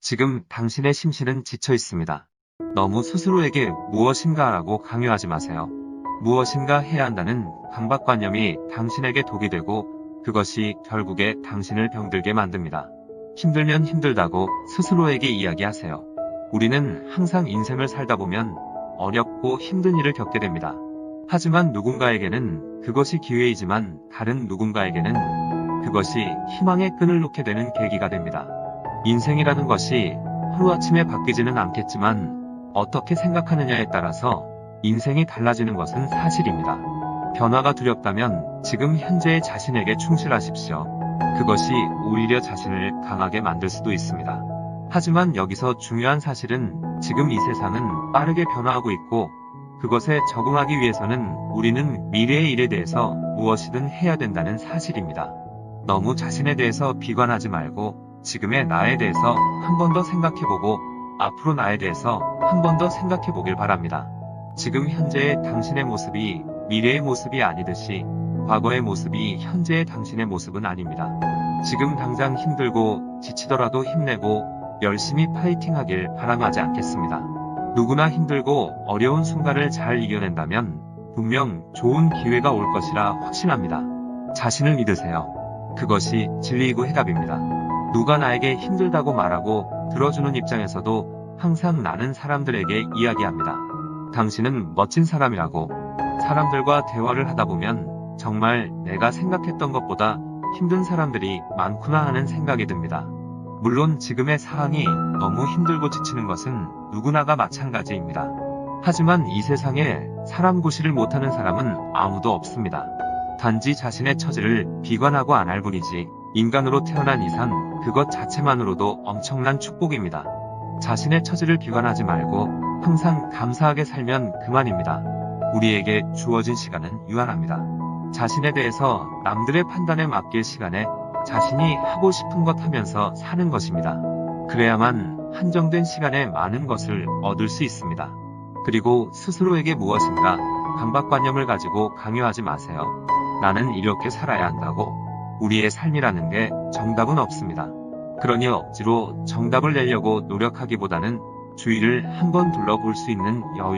지금 당신의 심신은 지쳐 있습니다. 너무 스스로에게 무엇인가 라고 강요하지 마세요. 무엇인가 해야 한다는 강박관념이 당신에게 독이 되고 그것이 결국에 당신을 병들게 만듭니다. 힘들면 힘들다고 스스로에게 이야기하세요. 우리는 항상 인생을 살다 보면 어렵고 힘든 일을 겪게 됩니다. 하지만 누군가에게는 그것이 기회이지만 다른 누군가에게는 그것이 희망의 끈을 놓게 되는 계기가 됩니다. 인생이라는 것이 하루아침에 바뀌지는 않겠지만 어떻게 생각하느냐에 따라서 인생이 달라지는 것은 사실입니다. 변화가 두렵다면 지금 현재의 자신에게 충실하십시오. 그것이 오히려 자신을 강하게 만들 수도 있습니다. 하지만 여기서 중요한 사실은 지금 이 세상은 빠르게 변화하고 있고 그것에 적응하기 위해서는 우리는 미래의 일에 대해서 무엇이든 해야 된다는 사실입니다. 너무 자신에 대해서 비관하지 말고 지금의 나에 대해서 한 번 더 생각해보고 앞으로 나에 대해서 한 번 더 생각해보길 바랍니다. 지금 현재의 당신의 모습이 미래의 모습이 아니듯이 과거의 모습이 현재의 당신의 모습은 아닙니다. 지금 당장 힘들고 지치더라도 힘내고 열심히 파이팅 하길 바람하지 않겠습니다. 누구나 힘들고 어려운 순간을 잘 이겨낸다면 분명 좋은 기회가 올 것이라 확신합니다. 자신을 믿으세요. 그것이 진리이고 해답입니다. 누가 나에게 힘들다고 말하고 들어주는 입장에서도 항상 나는 사람들에게 이야기합니다. 당신은 멋진 사람이라고 사람들과 대화를 하다 보면 정말 내가 생각했던 것보다 힘든 사람들이 많구나 하는 생각이 듭니다. 물론 지금의 상황이 너무 힘들고 지치는 것은 누구나가 마찬가지입니다. 하지만 이 세상에 사람 구실을 못하는 사람은 아무도 없습니다. 단지 자신의 처지를 비관하고 안 할 뿐이지 인간으로 태어난 이상 그것 자체만으로도 엄청난 축복입니다. 자신의 처지를 비관하지 말고 항상 감사하게 살면 그만입니다. 우리에게 주어진 시간은 유한합니다. 자신에 대해서 남들의 판단에 맡길 시간에 자신이 하고 싶은 것 하면서 사는 것입니다. 그래야만 한정된 시간에 많은 것을 얻을 수 있습니다. 그리고 스스로에게 무엇인가 강박관념을 가지고 강요하지 마세요. 나는 이렇게 살아야 한다고. 우리의 삶이라는 게 정답은 없습니다. 그러니 억지로 정답을 내려고 노력하기보다는 주위를 한번 둘러볼 수 있는 여유